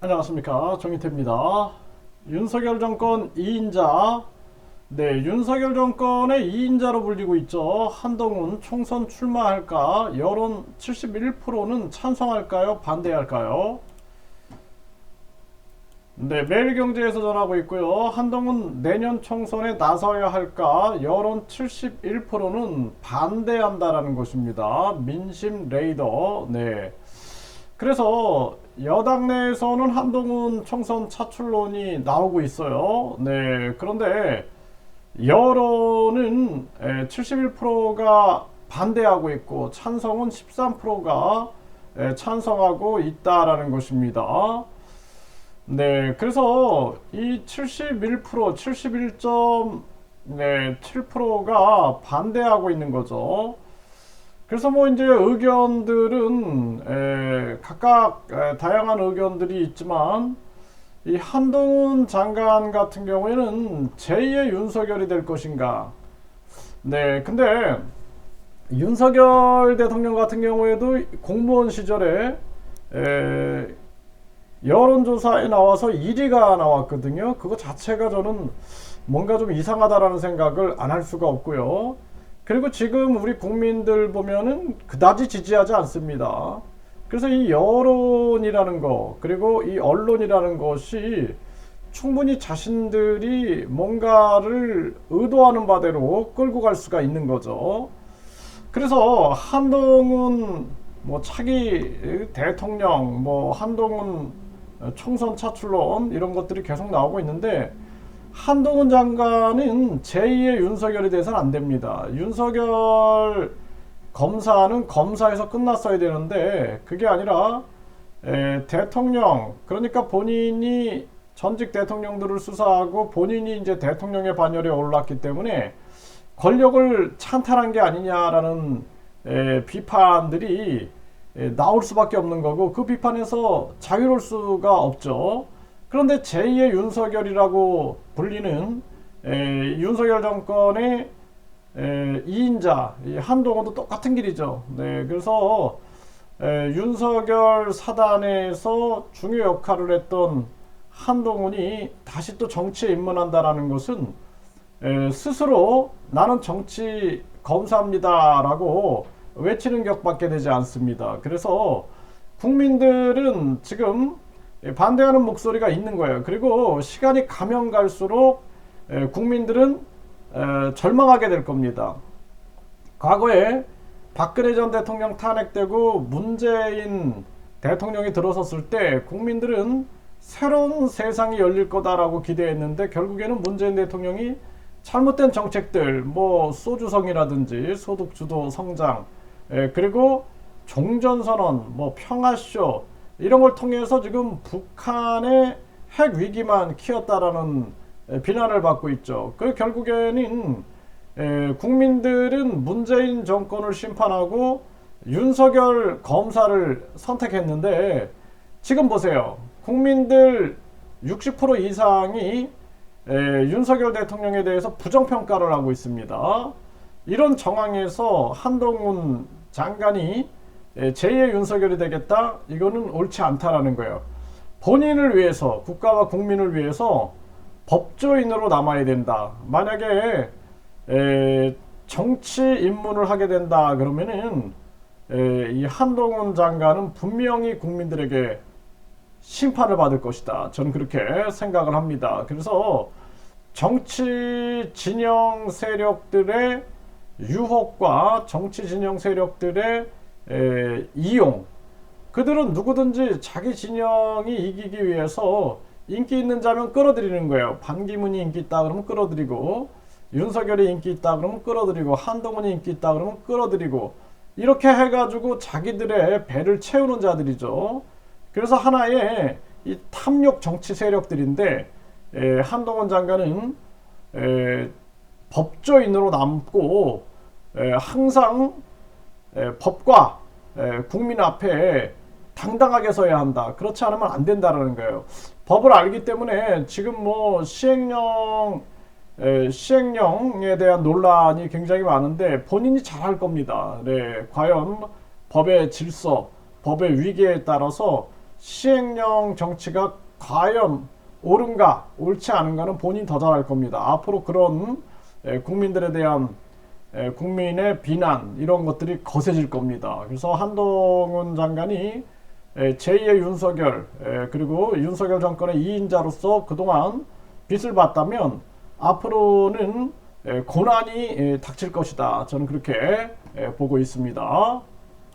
안녕하십니까 정희태입니다. 윤석열 정권 2인자 네 윤석열 정권의 2인자로 불리고 있죠. 한동훈 총선 출마할까 여론 71%는 찬성할까요 반대할까요? 네 매일경제에서 전하고 있고요. 한동훈 내년 총선에 나서야 할까 여론 71%는 반대한다라는 것입니다. 민심 레이더 네. 그래서 여당 내에서는 한동훈 총선 차출론이 나오고 있어요. 네. 그런데 여론은 71%가 반대하고 있고 찬성은 13%가 찬성하고 있다라는 것입니다. 네. 그래서 이 71%, 71.7%가 반대하고 있는 거죠. 그래서 뭐 이제 의견들은 에, 각각 에, 다양한 의견들이 있지만 이 한동훈 장관 같은 경우에는 제2의 윤석열이 될 것인가? 네, 근데 윤석열 대통령 같은 경우에도 공무원 시절에 에, 여론조사에 나와서 1위가 나왔거든요. 그거 자체가 저는 뭔가 좀 이상하다라는 생각을 안 할 수가 없고요. 그리고 지금 우리 국민들 보면은 그다지 지지하지 않습니다. 그래서 이 여론이라는 거, 그리고 이 언론이라는 것이 충분히 자신들이 뭔가를 의도하는 바대로 끌고 갈 수가 있는 거죠. 그래서 한동훈 뭐 차기 대통령, 뭐 한동훈 총선 차출론 이런 것들이 계속 나오고 있는데 한동훈 장관은 제2의 윤석열이 돼서는 안 됩니다. 윤석열 검사는 검사에서 끝났어야 되는데 그게 아니라 에, 대통령 그러니까 본인이 전직 대통령들을 수사하고 본인이 이제 대통령의 반열에 올랐기 때문에 권력을 찬탈한 게 아니냐라는 에, 비판들이 에, 나올 수밖에 없는 거고 그 비판에서 자유로울 수가 없죠. 그런데 제2의 윤석열이라고 불리는 에, 윤석열 정권의 에, 2인자 한동훈도 똑같은 길이죠. 네, 그래서 에, 윤석열 사단에서 중요 역할을 했던 한동훈이 다시 또 정치에 입문한다라는 것은 에, 스스로 나는 정치 검사입니다라고 외치는 격밖에 되지 않습니다. 그래서 국민들은 지금 반대하는 목소리가 있는 거예요. 그리고 시간이 가면 갈수록 국민들은 절망하게 될 겁니다. 과거에 박근혜 전 대통령 탄핵되고 문재인 대통령이 들어섰을 때 국민들은 새로운 세상이 열릴 거다라고 기대했는데 결국에는 문재인 대통령이 잘못된 정책들, 뭐 소주성이라든지 소득주도 성장, 그리고 종전선언, 뭐 평화쇼 이런 걸 통해서 지금 북한의 핵 위기만 키웠다라는 비난을 받고 있죠. 그 결국에는 국민들은 문재인 정권을 심판하고 윤석열 검사를 선택했는데 지금 보세요. 국민들 60% 이상이 윤석열 대통령에 대해서 부정평가를 하고 있습니다. 이런 정황에서 한동훈 장관이 제2의 윤석열이 되겠다? 이거는 옳지 않다라는 거예요. 본인을 위해서, 국가와 국민을 위해서 법조인으로 남아야 된다. 만약에 에, 정치 입문을 하게 된다 그러면은 에, 이 한동훈 장관은 분명히 국민들에게 심판을 받을 것이다. 저는 그렇게 생각을 합니다. 그래서 정치 진영 세력들의 유혹과 정치 진영 세력들의 에, 이용 그들은 누구든지 자기 진영이 이기기 위해서 인기 있는 자면 끌어들이는 거예요. 반기문이 인기 있다 그러면 끌어들이고 윤석열이 인기 있다 그러면 끌어들이고 한동훈이 인기 있다 그러면 끌어들이고 이렇게 해가지고 자기들의 배를 채우는 자들이죠. 그래서 하나의 이 탐욕 정치 세력들인데 에, 한동훈 장관은 에, 법조인으로 남고 에, 항상 에, 법과 에, 국민 앞에 당당하게 서야 한다. 그렇지 않으면 안 된다라는 거예요. 법을 알기 때문에 지금 뭐 시행령 에, 시행령에 대한 논란이 굉장히 많은데 본인이 잘할 겁니다. 네, 과연 법의 질서, 법의 위계에 따라서 시행령 정치가 과연 옳은가 옳지 않은가는 본인 더잘알 겁니다. 앞으로 그런 에, 국민들에 대한 에, 국민의 비난 이런 것들이 거세질 겁니다. 그래서 한동훈 장관이 에, 제2의 윤석열 에, 그리고 윤석열 정권의 2인자로서 그동안 빚을 봤다면 앞으로는 에, 고난이 에, 닥칠 것이다. 저는 그렇게 에, 보고 있습니다.